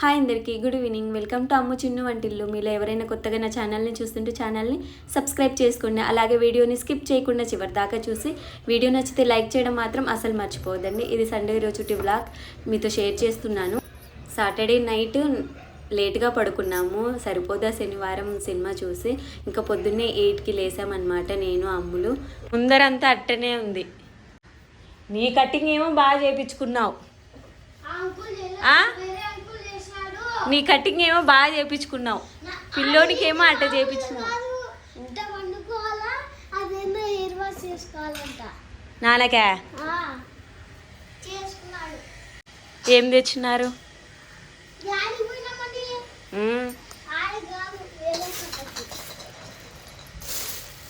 Hi అందరికీ good evening. Welcome to Ammu Chinnu వంటిల్లు. మీలో ఎవరైనా కొత్తగా నా ఛానల్ని చూస్తుంటే ఛానల్ని సబ్స్క్రైబ్ చేసుకోండి. అలాగే వీడియోని స్కిప్ చేయకుండా చివరి దాకా చూసి వీడియో నచ్చితే లైక్ చేయడం మాత్రం అసలు మర్చిపోవద్దండి. ఇది సండే రోజుటి వ్లాగ్. మీతో షేర్ చేస్తున్నాను. సాటర్డే నైట్ లేట్గా పడుకున్నాము. సరిపోదా శనివారం సినిమా చూసి ఇంకా పొద్దున్నే ఎయిట్కి లేసామన్నమాట నేను అమ్ములు. ముందరంతా అట్టనే ఉంది. నీ కటింగ్ ఏమో బాగా చేయించుకున్నావు ఆ? నీ కటింగ్ ఏమో బాగా చేయించుకున్నావు పిల్లోనికి ఏమో అట్ట చేయించుకున్నావు నాన్నకా? ఏం చోటకి.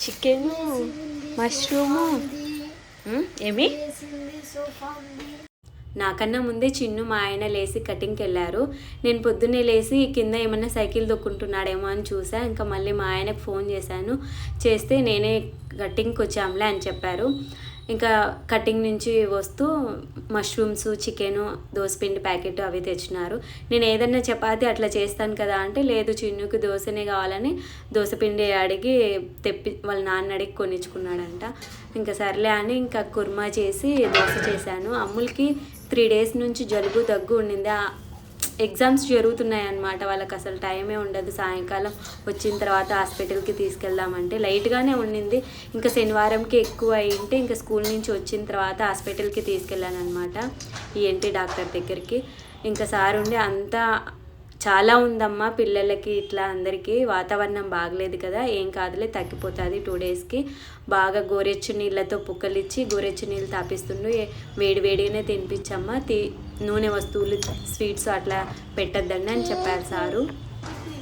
Chicken mushroom. ఏమి? వేసింది సోఫా ఉంది. నాకన్నా ముందే చిన్ను మా ఆయన లేచి కటింగ్కి వెళ్ళారు. నేను పొద్దున్నే లేచి కింద ఏమన్నా సైకిల్ దొక్కుంటున్నాడేమో అని చూసా. ఇంకా మళ్ళీ మా ఆయనకు ఫోన్ చేశాను. చేస్తే నేనే కటింగ్కి వచ్చాంలే అని చెప్పారు. ఇంకా కటింగ్ నుంచి వస్తూ మష్రూమ్స్ చికెను దోసపిండి ప్యాకెట్ అవి తెచ్చినారు. నేను ఏదన్నా చపాతి అట్లా చేస్తాను కదా అంటే లేదు చిన్నుకి దోశనే కావాలని దోసపిండి అడిగి తెప్పి వాళ్ళ నాన్న అడిగి కొనిచ్చుకున్నాడంట. ఇంకా సర్లే అని ఇంకా కుర్మా చేసి దోశ చేశాను. అమ్ములకి త్రీ డేస్ నుంచి జలుబు దగ్గు ఉండింది. ఆ ఎగ్జామ్స్ జరుగుతున్నాయి అన్నమాట వాళ్ళకి అసలు టైమే ఉండదు. సాయంకాలం వచ్చిన తర్వాత హాస్పిటల్కి తీసుకెళ్దామంటే లైట్గానే ఉండింది. ఇంకా శనివారంకి ఎక్కువ అయింటే ఇంకా స్కూల్ నుంచి వచ్చిన తర్వాత హాస్పిటల్కి తీసుకెళ్ళాను అనమాట ఈఎన్టీ డాక్టర్ దగ్గరికి. ఇంకా సార్ ఉండి అంతా చాలా ఉందమ్మా పిల్లలకి ఇట్లా అందరికీ. వాతావరణం బాగలేదు కదా ఏం కాదులే తగ్గిపోతుంది టూ డేస్కి బాగా గోరెచ్చు నీళ్ళతో పుక్కలిచ్చి గోరెచ్చు నీళ్ళు తాపిస్తుండు. ఏ- వేడి వేడిగానే తినిపించమ్మా. తీ నూనె వస్తువులు స్వీట్స్ అట్లా పెట్టద్దండి అని చెప్పారు సారు.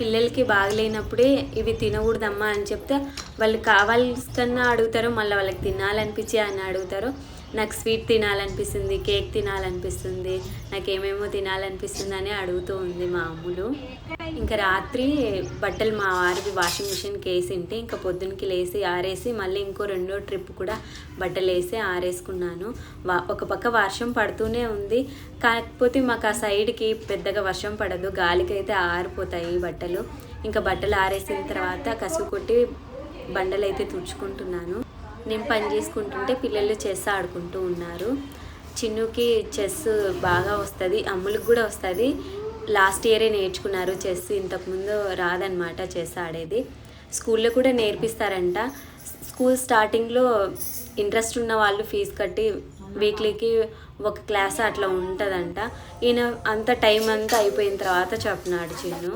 పిల్లలకి బాగలేనప్పుడే ఇవి తినకూడదమ్మా అని చెప్తే వాళ్ళు కావాల్సిన అడుగుతారో మళ్ళీ వాళ్ళకి తినాలనిపించి అని అడుగుతారో. నాకు స్వీట్ తినాలనిపిస్తుంది కేక్ తినాలనిపిస్తుంది నాకేమేమో తినాలనిపిస్తుంది అని అడుగుతూ ఉంది మా అమ్ములు. ఇంకా రాత్రి బట్టలు మా వారికి వాషింగ్ మిషన్కి వేసింటే ఇంకా పొద్దునకి లేసి ఆరేసి మళ్ళీ ఇంకో రెండో ట్రిప్ కూడా బట్టలు వేసి ఆరేసుకున్నాను. వా ఒక పక్క వర్షం పడుతూనే ఉంది. కాకపోతే మాకు ఆ సైడ్కి పెద్దగా వర్షం పడదు గాలికి అయితే ఆరిపోతాయి బట్టలు. ఇంకా బట్టలు ఆరేసిన తర్వాత కసువు కొట్టి బండలు అయితే తుడుచుకుంటున్నాను. నేను పని చేసుకుంటుంటే పిల్లలు చెస్ ఆడుకుంటూ ఉన్నారు. చిన్నుకి చెస్ బాగా వస్తుంది అమ్ములకు కూడా వస్తుంది. లాస్ట్ ఇయరే నేర్చుకున్నారు చెస్ ఇంతకుముందు రాదనమాట చెస్ ఆడేది. స్కూల్లో కూడా నేర్పిస్తారంట. స్కూల్ స్టార్టింగ్లో ఇంట్రెస్ట్ ఉన్న వాళ్ళు ఫీజు కట్టి వీక్లీకి ఒక క్లాస్ అట్లా ఉంటుందంట. ఈయన అంత టైం అంతా అయిపోయిన తర్వాత చెప్పినాడు చిన్ను.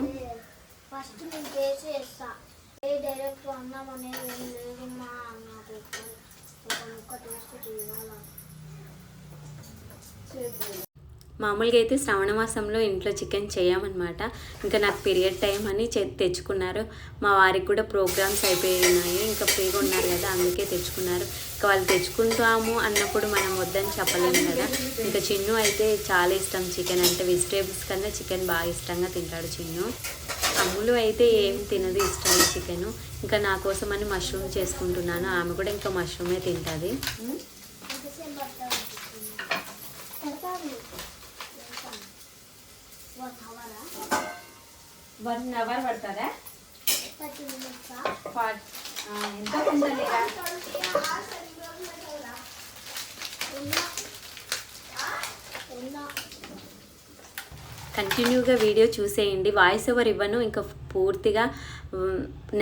ఫస్ట్ నేను చేసి చేస్తా. డైరెక్ట్ అన్నం అనేది లేదు మా అన్నది ఒక ముక్క టేస్ట్ చేయాలా మామూలుగా అయితే శ్రావణ మాసంలో ఇంట్లో చికెన్ చేయమన్నమాట. ఇంకా నాకు పీరియడ్ టైం అని చె- తెచ్చుకున్నారు. మా వారికి కూడా ప్రోగ్రామ్స్ అయిపోయినాయి. ఇంకా ఫ్రీగా ఉన్నారు కదా అందుకే తెచ్చుకున్నారు. ఇంకా వాళ్ళు తెచ్చుకుంటాము అన్నప్పుడు మనం వద్దని చెప్పలేము కదా. ఇంకా చిన్ను అయితే చాలా ఇష్టం చికెన్ అంటే వెజిటేబుల్స్ కన్నా చికెన్ బాగా ఇష్టంగా తింటాడు చిన్ను. అమ్ములు అయితే ఏం తినదు ఇష్టంగా చికెన్. ఇంకా నా కోసం అని మష్రూమ్ చేసుకుంటున్నాను. ఆమె కూడా ఇంకా మష్రూమే తింటుంది. వన్ అవరా పడుతుందా? ఎంత కంటిన్యూగా వీడియో చూసేయండి. వాయిస్ ఓవర్ ఇవ్వను. ఇంకా పూర్తిగా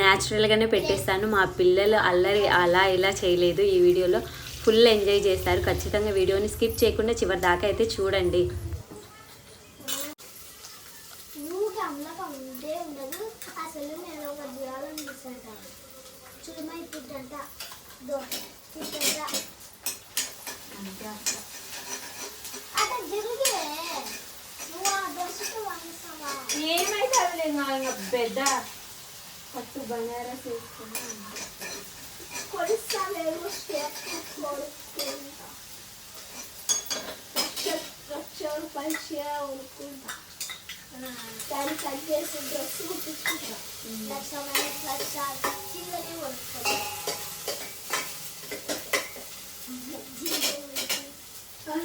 న్యాచురల్గానే పెట్టేస్తాను. మా పిల్లలు అల్లరి అలా ఇలా చేయలేదు ఈ వీడియోలో. ఫుల్ ఎంజాయ్ చేస్తారు ఖచ్చితంగా వీడియోని స్కిప్ చేయకుండా చివరి దాకా అయితే చూడండి ఊరికే అమ్మక ఉంటే ఉండదు అసలు నేను ఒక చేయాలనిపిస్తుంటా చూడమా ఇప్పుడంట దో ఇప్పుడంట అట్లా జరిగే నువ్వు ఆ డ్రెస్సుతో వండిస్తావా ఏమైతే అవ్వలేదు పెద్ద పట్టు బనారస్ వేసుకున్నా కొడుస్తావేమో స్టేప్ కొడుకుంటా లక్ష లక్ష రూపాయలు చీర కొనుక్కుంటా దాన్ని కట్ చేసి డ్రెస్ కుట్టించుకుంటా లక్ష మైనస్ లక్ష చీరనే కొనుక్కుంటా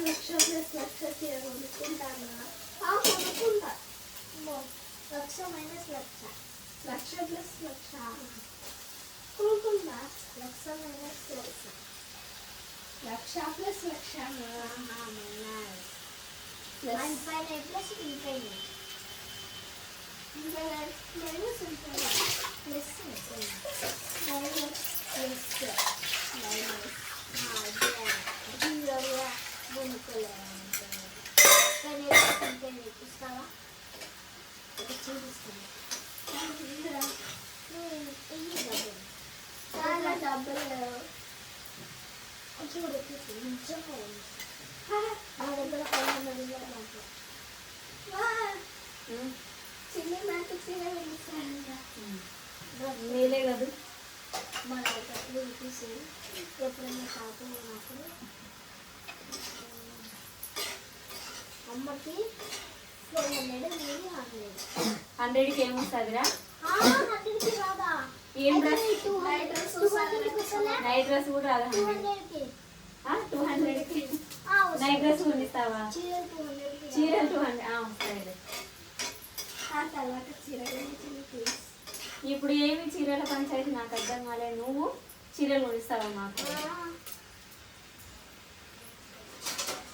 లక్ష ప్లస్ లక్ష చీర కొనుక్కుంటాను కొనుక్కుంటా మైనస్ లక్ష లక్ష ప్లస్ లక్ష కూకుందా లక్ష మైనస్ లక్ష లక్ష ప్లస్ లక్ష వన్ పైన plus infinite minus plus minus plus minus కొనుక్కోలేదు కానీ ఇస్తావా ఒక చాలా చూడు దగ్గర నాకు కాదు. మా దగ్గర చూసి ఎప్పుడైనా షాపు నాకు అమ్మకి హండ్రెడ్కి ఏమొస్తుందిరా? హండ్రెడ్కి రాదా? ఏం డ్రెస్? నైట్ డ్రెస్ కూడా రాదా టూ హండ్రెడ్ హండ్రెడ్కి. నైట్ డ్రెస్ కూడా ఇస్తావా? చీర టూ హండ్రెడ్ ప్లీజ్ ఇప్పుడు ఏమి చీరల పంచాయతీ నాకు అర్థం కాలే నువ్వు చీరలు కొనిస్తావా మాకు?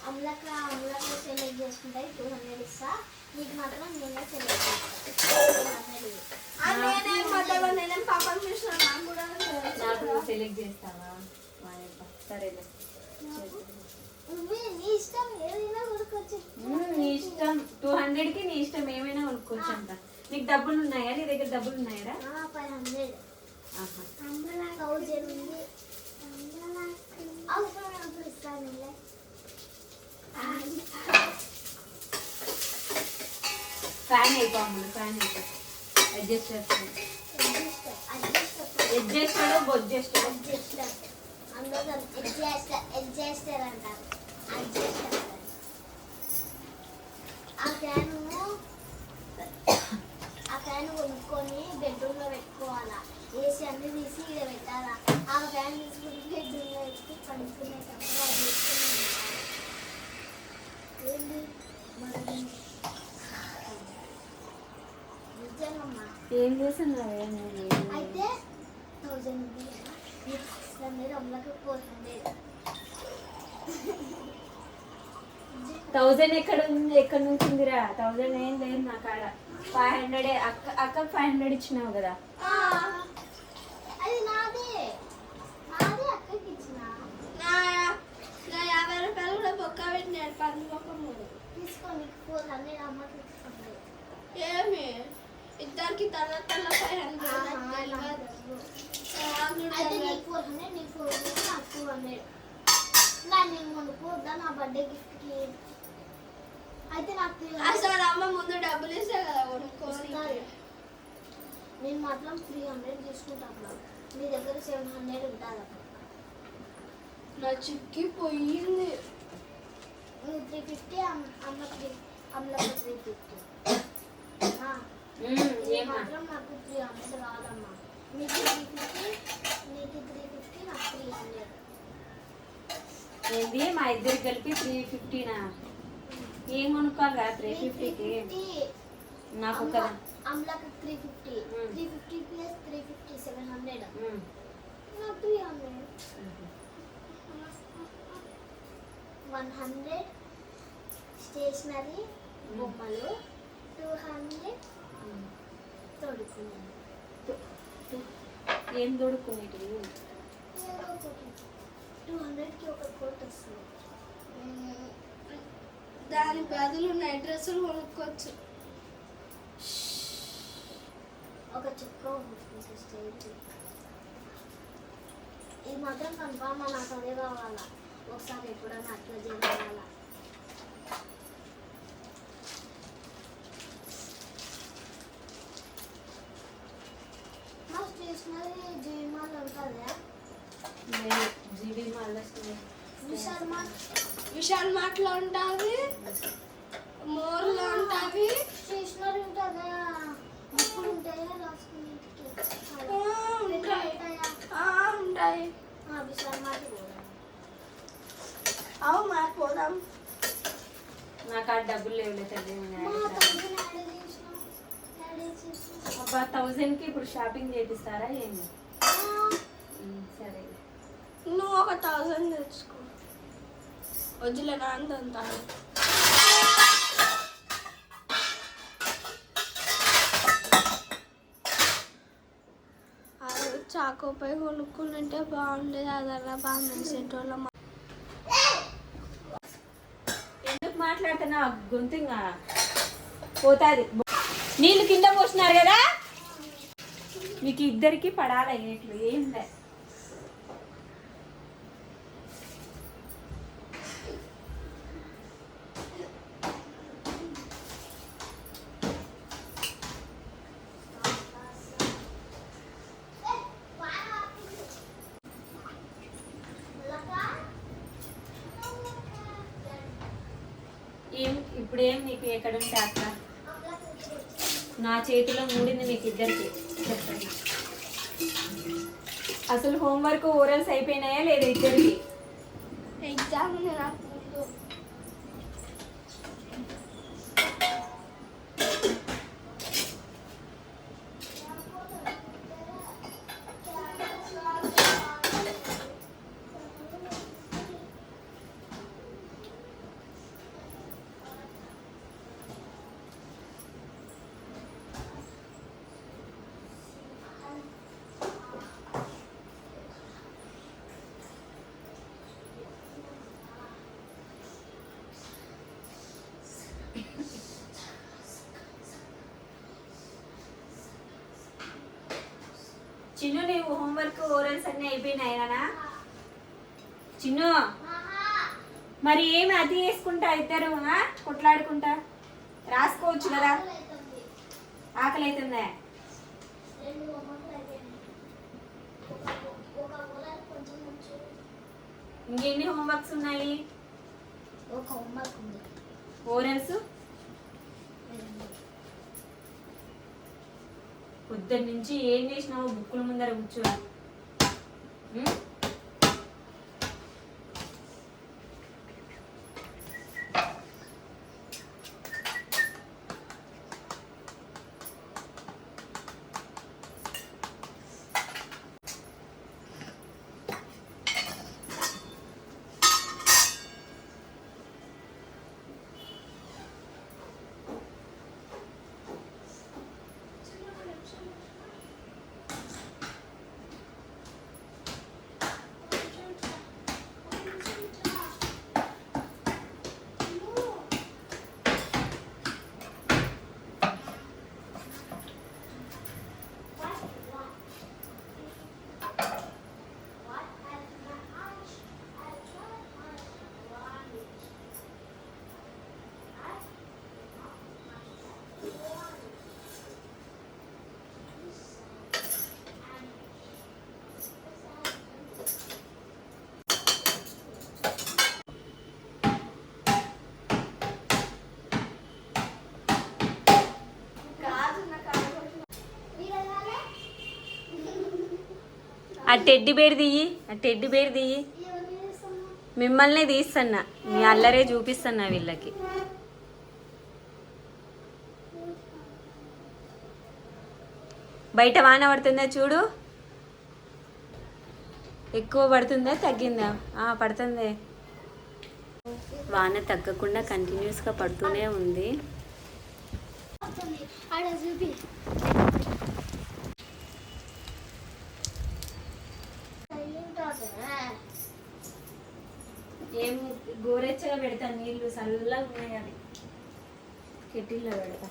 అమ్లక అమ్లక సెలెక్ట్ చేసుకుంటాయి టూ హండ్రెడ్ ఇస్తా. నీకు మాత్రం నేనే సెలెక్ట్ చేస్తా. టూ హండ్రెడ్ నేనే మొదలు నేనే పాపం చూసిన నాకు కూడా నాకు సెలెక్ట్ చేస్తావా? సరేలే. నువ్వే నీ ఇష్టం ఏదైనా కొనుక్కోవచ్చు. నీ ఇష్టం. టూ హండ్రెడ్కి నీ ఇష్టం ఏమైనా కొనుక్కోవచ్చు అంట నీకు డబ్బులు ఉన్నాయా? నీ దగ్గర డబ్బులు ఉన్నాయరా ఫైవ్ హండ్రెడ్ ఆహా. థౌజండ్ ఉంది అవసరం అప్పుడు ఇస్తాను ఫ్యాన్ అయిపోయి ఫ్యాన్ అయిపో అడ్జస్ట్ అడ్జస్టర్ అడ్జస్టర్ అంటారు అడ్జస్టర్ అంటారు ఆ ఫ్యాను కొనుక్కొని బెడ్రూమ్లో పెట్టుకోవాలా? ఏసీ అన్ని తీసి ఇక్కడ పెట్టాలా? ఆ ఫ్యాన్ తీసుకుని బెడ్రూమ్లో పెట్టి పడుకునేటప్పుడు అది ఏం అయితే థౌజండ్ థౌజండ్ ఎక్కడ ఉంది? ఎక్కడ నుంచి ఉందిరా? థౌజండ్ ఏం లేదు నా కాడ. ఫైవ్ హండ్రెడ్ అక్క అక్క ఫైవ్ హండ్రెడ్ ఇచ్చినావు కదా అది నాదే నాదే అక్కకి ఇచ్చిన నా నా యాభై రూపాయలు కూడా బొక్క పెట్టినాడు పందుకొక మూడు తీసుకో నీకు ఫోర్ హండ్రెడ్ అమ్మకి ఇస్తుంది ఏమి ఇద్దరికి తర్వాత ఫైవ్ హండ్రెడ్ అయితే నీకు ఫోర్ హండ్రెడ్ నీకు ఫోర్ హండ్రెడ్ నాకు టూ హండ్రెడ్ నాకు నేను కొనుక్కోద్దా నా బర్త్డే గిఫ్ట్కి అయితే నాకు త్రీ అసలు అమ్మ ముందు డబ్బులు ఇస్తే కదా కొనుక్కోవాలి నేను మాత్రం త్రీ హండ్రెడ్ తీసుకుంటాను మీ దగ్గర సెవెన్ హండ్రెడ్ ఉంటుంది అప్పుడు నా చిక్కి పోయింది నువ్వు త్రీ ఫిఫ్టీ అమ్మ త్రీ అమ్మలకు త్రీ ఫిఫ్టీ ఏమా మాత్రం నాకు త్రీ హండ్రెడ్ కావాలమ్మా మీకు త్రీ ఫిఫ్టీ నీకు త్రీ ఫిఫ్టీ నాకు త్రీ హండ్రెడ్. ఏంది? మా ఇద్దరికి కలిపి త్రీ ఫిఫ్టీనా ఏం కొనుక్కోవాలిరా త్రీ ఫిఫ్టీకి నాకు ఒక three fifty. Three fifty plus three fifty seven hundred. నాకు three hundred. One hundred stationery బొమ్మలు టూ హండ్రెడ్. తొడుకున్నాను ఏం ఒకటి టూ హండ్రెడ్కి ఒక కోట్ వస్తుంది. దాని బదులు నైట్ డ్రెస్సులు కొనుక్కోవచ్చు ఒక చుక్క ఉంటుంది స్టేజ్ ఇది. మాత్రం కన్ఫామ్ నాకు అదే కావాలా? ఒకసారి ఎప్పుడైనా అట్లా చేయాలా మా స్టేషనరీ జీమాల్ ఉంటుందా జీబీ మళ్ళీ విశాల్ మార్ట్ విశాల్ మార్ట్లో ఉంటుంది మోర్లో ఉంటుంది స్టేషనరీ ఉంటుందా ఇప్పుడు ఉంటాయా రాసుకునేటికి ఆ, ఉంటాయి. ఉంటాయా ఆ, ఉంటాయి ఆ, విశాల్ మార్ట్ పోదాం అవు మా పోదాం నాకు ఆ డబ్బులు లేవులే తల్లి మా తమ్ముడిని యాడ్ చేసినాం యాడ్ చేసి థౌజండ్కి ఇప్పుడు షాపింగ్ చేపిస్తారా ఏంటి సరే. నువ్వు ఒక థౌజండ్ తెచ్చుకో. వద్దులే అది చాకోపై కొనుక్కుంటే బాగుండేది అదల్లా బాగా మెరిసేటోళ్ళం. ఎందుకు మాట్లాడుతున్నా గొంతు ఇంకా పోతాది. నీళ్ళు కింద పోసినారు కదా? మీకు ఇద్దరికి పడాలి ఎట్లు ఏం లేదు ఏం ఇప్పుడు ఏం నీకు ఎక్కడ ఉంటే అక్కడ నా చేతిలో మూడింది మీకు ఇద్దరికి చెప్పండి అసలు హోంవర్క్ ఓరల్స్ అయిపోయినాయా లేదా ఇద్దరికి ఎగ్జామ్ ఉంది నాకు ముందు చిన్ను నీవు హోంవర్క్ ఓరల్స్ అన్నీ అయిపోయినాయనా చిన్ను మరి ఏమి అది వేసుకుంటా ఇద్దరు? కొట్లాడుకుంటా? రాసుకోవచ్చు కదా? ఆకలి అవుతుందా ఇంకెన్ని హోంవర్క్స్ ఉన్నాయి? ఒక హోంవర్క్ ఉంది. ఓరల్స్ పొద్దున్న నుంచి ఏం చేసినావు బుక్కుల ముందర కూర్చోవాలి ఆ టెడ్డి బేర్ దియ్యి ఆ టెడ్డి బేర్ దియ్యి మిమ్మల్ని తీస్తున్నా. మీ అల్లరే చూపిస్తున్నా వీళ్ళకి. బయట వాన పడుతుందా చూడు? ఎక్కువ పడుతుందా తగ్గిందా? ఆ, పడుతుంది. వాన తగ్గకుండా కంటిన్యూస్గా పడుతూనే ఉంది ఆడ చూపి ఏం గోరెచ్చగా పెడతాను నీళ్ళు చల్లగా ఉన్నాయి అవి. కెటిల్లో పెడతా.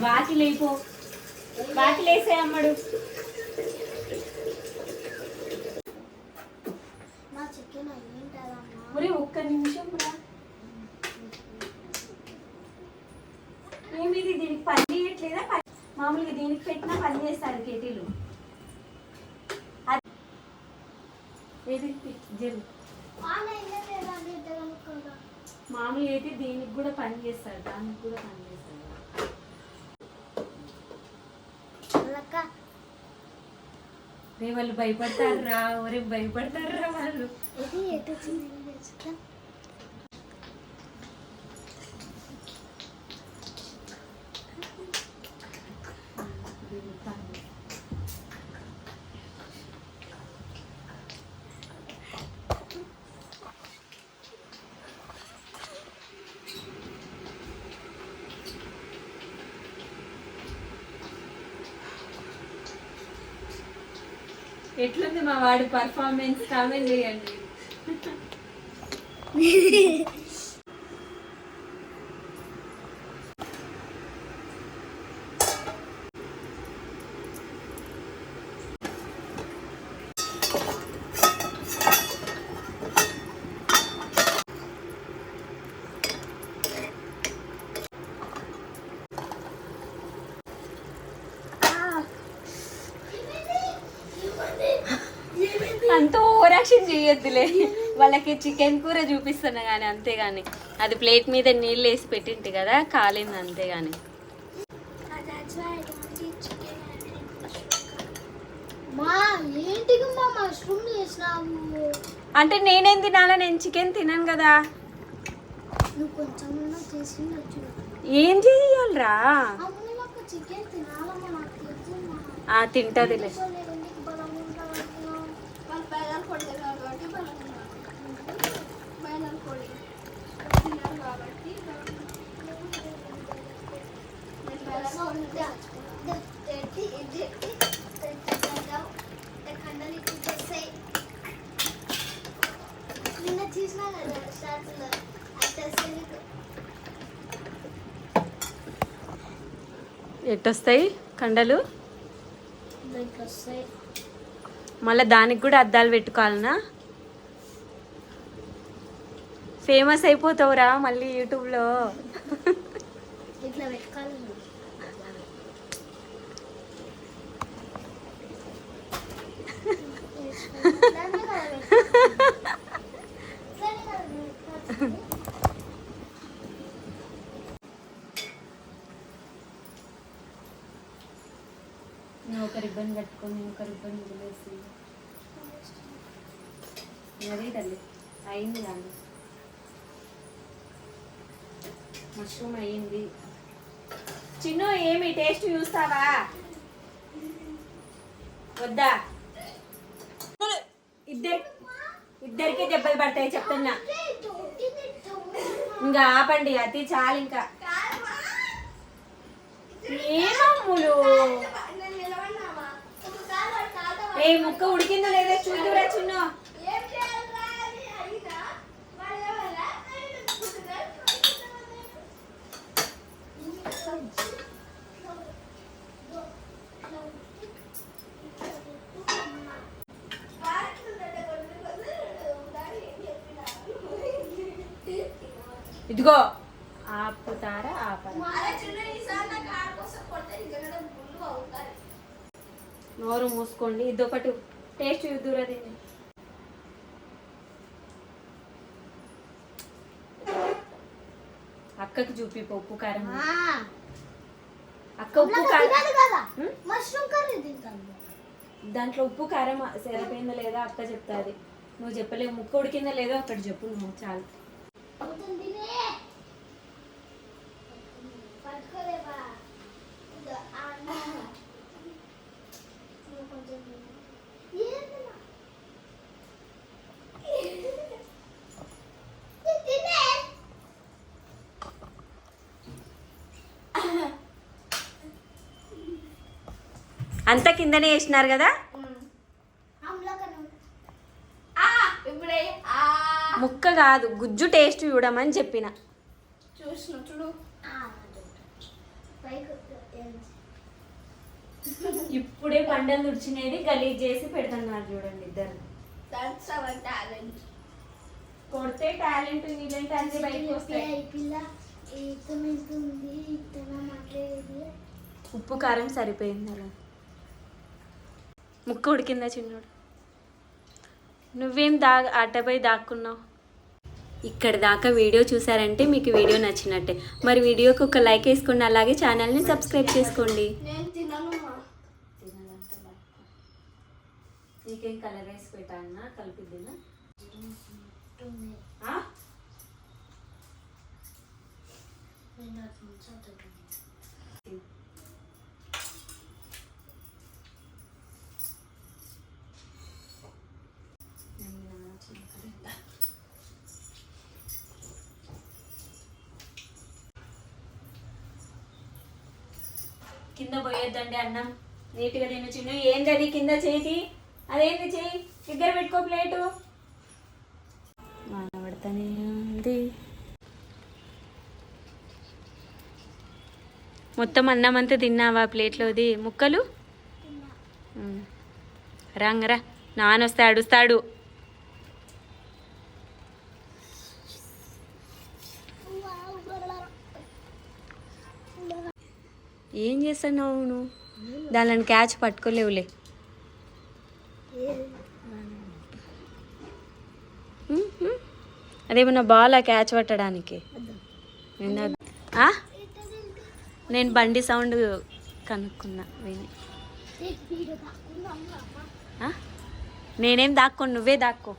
వాకిలి అయిపో వాకిలి వేసే అమ్మడు. మరి ఒక్క నిమిషం రా. ఏమిది దీనికి పని చేయట్లేదా? మామూలుగా దీనికి పెట్టినా పని చేస్తారు కెటీలు అది- మామూలుగా అయితే దీనికి కూడా పని చేస్తారు దానికి కూడా పని చేస్తారు రే వాళ్ళు భయపడతారు? రా భయపడతారు రా వాళ్ళు ఇది ఎటు వచ్చింది చూద్దాం ఎట్లుంది మా వాడి పర్ఫార్మెన్స్ కామెంట్ చేయండి. ఓవరాక్షన్ చేయొద్దులే. వాళ్ళకి చికెన్ కూర చూపిస్తున్నా కానీ అంతేగాని. అది ప్లేట్ మీద నీళ్ళు వేసి పెట్టింటి కదా కాలింది అంతేగాని. అంటే నేనేం తినాలా? నేను చికెన్ తినను కదా. ఏం చేయాలరా? తింటదిలే ఎందుకు బలం ఉండాలంటున్నావు వాళ్ళు బయలాలు పొడి తిన్నారు కాబట్టి బలం ఉన్నారు బయలాలు పొడి తిన్నారు కాబట్టి బలం ఉన్నారు. నేను బయలాలు పొడి నిన్న చూసినా కదా షార్ట్స్లో అసలు ఎట్టొస్తాయి కండలు? మళ్ళీ దానికి కూడా అద్దాలు పెట్టుకోవాలనా? ఫేమస్ అయిపోతావురా మళ్ళీ యూట్యూబ్లో. ఇట్లా పెట్టుకోవాలి నువ్వు. దాన్నే కదా పెట్టుకోవాలి. ఇట్లానే కదా పెట్టుకోవాలి. నువ్వు ఒక రిబ్బన్ కట్టుకొని నేను ఒక రిబ్బన్ వదిలేసి. మరీ తల్లి అయింది కానీ మష్రూమ్ అయ్యింది. చిన్ను ఏమి టేస్ట్ చూస్తావా? వద్దా? ఇద్దరు ఇద్దరికి దెబ్బలు పడతాయి చెప్తున్నా. ఇంకా ఆపండి అతి చాలు ఇంకా. ఏమమ్ములు? వాడు తాత ఏ ముక్క ఉడికిందో లేదో చూద్దురా చిన్న ఏం చేయాలిరా అని అడిగినా వాడు ఏమన్నా నేను గుడ్డుగా ఇదిగో ఆపుతారా ఆపరా అరే చిన్న ఈసారి నాకు ఆడుకోసం కొడితే నిజంగానే గుళ్ళు అవుతారు నోరు మూసుకోండి ఇదొకటి టేస్ట్ చూద్దురా దీన్ని అక్కకి చూపి ఉప్పు కారం. అక్క ఉప్పు కారం? మష్రూమ్ కర్రీ తింటాను. దాంట్లో ఉప్పు కారం సరిపోయిందో లేదో అక్క చెప్తాది. నువ్వు చెప్పలేవు ముక్క ఉడికిందో లేదో అక్కడ చెప్పు నువ్వు చాలు అవుతుంది పట్టుకోలేవా ఇదో, ఆ అన్న. నువ్వు కొంచెం తిను. ఏందిరా? ఇది తినే. అంతా కిందనే వేసినారు కదా? ముక్క కాదు గుజ్జు టేస్ట్ చూడమని చెప్పిన. ఇప్పుడే పండలు తుడిచినది గలీజ్ చేసి పెడుతున్నారు చూడండి ఇద్దరు. కొడితే టాలెంట్ అన్ని బయటకు వస్తాయి. మాట్లాడేది ఉప్పు కారం సరిపోయింది అలా. ముక్క ఉడికిందా చిన్నోడు? నువ్వేం దా అడ్డపోయి దాక్కున్నావు? ఇక్కడ దాకా వీడియో చూసారంటే మీకు వీడియో నచ్చినట్టే. మరి వీడియోకి ఒక లైక్ వేసుకోండి అలాగే ఛానల్ని సబ్స్క్రైబ్ చేసుకోండి. నీకేం. కలర్ వేసి కలిపిద్దినా ఉంటుంది. ఆ? నేను నాకు ముందు చదువుతుంది. కింద పోయొద్దండి అన్నం. నీట్గా చిన్న ఏంటది కింద చేతి? అదేంటి చెయ్యి దగ్గర పెట్టుకో ప్లేటు. మానబడతానే ఉంది. మొత్తం అన్నం అంతా తిన్నావా ప్లేట్లోది? ముక్కలు. రంగరా. నానొస్తే అడుస్తాడు ఏం చేస్తున్నావు నువ్వు దానిని క్యాచ్ పట్టుకోలేవులే. అదేమన్నా బాల్ క్యాచ్ పట్టడానికి? నేను బండి సౌండ్ కనుక్కున్నా విని. నేనేం దాక్కో నువ్వే దాక్కో.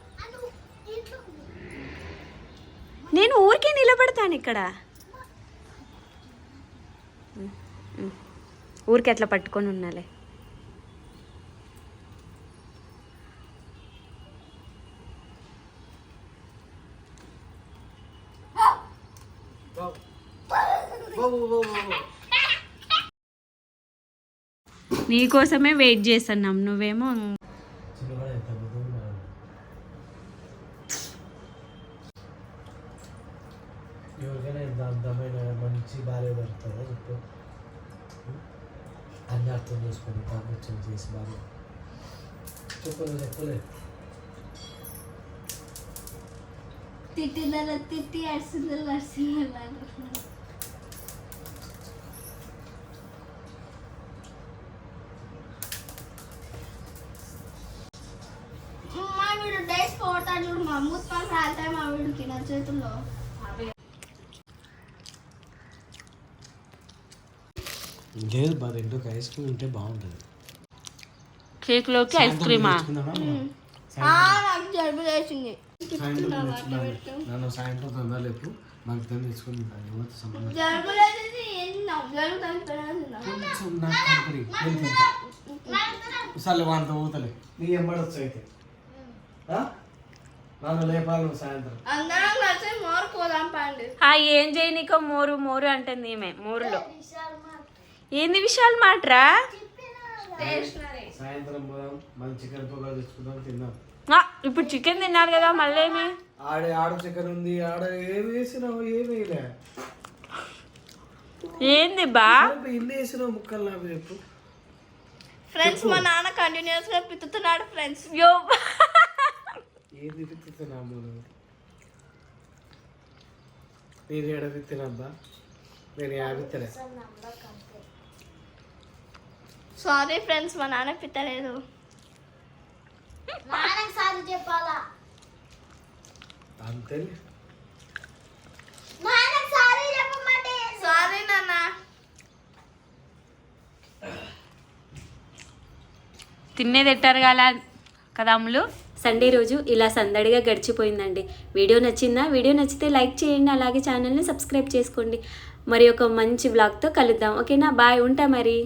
నేను ఊరికే నిలబడతాను ఇక్కడ. ఊరికి అట్లా పట్టుకొని ఉన్నాలే నీకోసమే వెయిట్ చేస్తున్నాం. నువ్వేమో ఎవరికైనా ఎంత అందమైన మంచి భార్య దొరుకుతుందా చెప్పు. అన్ని అర్థం చేసుకోండి కాపుచ్చం చేసి భార్య చెప్పలే చెప్పలే తిట్టిందల తిట్టి అరిసిందల అరిసిందల మా వీడు డేస్ పోతాడు చూడు మా మూత్ పని రాలుతాయి మా వీడికి నా చేతుల్లో లేదు బాధ ఇంటికి ఐస్ క్రీమ్ ఉంటే బాగుంటుంది. కేక్లోకి ఐస్ క్రీమా సాయంత్రం. నన్ను సాయంత్రం తిని తెచ్చుకుని యువత సంబంధం ఊతలే. నీ ఎంబడొచ్చు అయితే. ఆ? నన్ను లేపాలి నువ్వు సాయంత్రం. అందరం కలిసి మోరు పోదాం పండు. ఆ ఏం చేయనీకో మోరు మోరు అంటుంది ఈమె మోరులో. ఏంది విషయాలు మాట్రా? స్టేషనరీ సాయంత్రం పోదాం మంచి చికెన్ పొగ తెచ్చుకుందాం తిందాం. ఆ, ఇప్పుడు చికెన్ తిన్నారు కదా మళ్ళీ ఏమి ఆడ ఆడ చికెన్ ఉంది ఆడ ఏం వేసినావు ఏం వేయలే. ఏంది బా? ఇల్లు వేసినావు ముక్కలు నాకు చెప్పు. ఫ్రెండ్స్ మా నాన్న కంటిన్యూస్గా పిత్తుతున్నాడు ఫ్రెండ్స్ యో. ఏది తిప్పుతున్నాము నేను ఏడ తిప్పినబ్బా నేను యాభై తినే సారీ ఫ్రెండ్స్ మా నాన్న సారి చెప్పాలా? అంతే. చెప్పమంటే సారీ నాన్న. తినేది ఎట్టారు కదా కదా అమ్ములు? సండే రోజు ఇలా సందడిగా గడిచిపోయిందండి. వీడియో నచ్చిందా? వీడియో నచ్చితే లైక్ చేయండి అలాగే ఛానల్ని సబ్స్క్రైబ్ చేసుకోండి. మరి ఒక మంచి వ్లాగ్తో కలుద్దాం. ఓకేనా? బాయ్ ఉంటా మరి.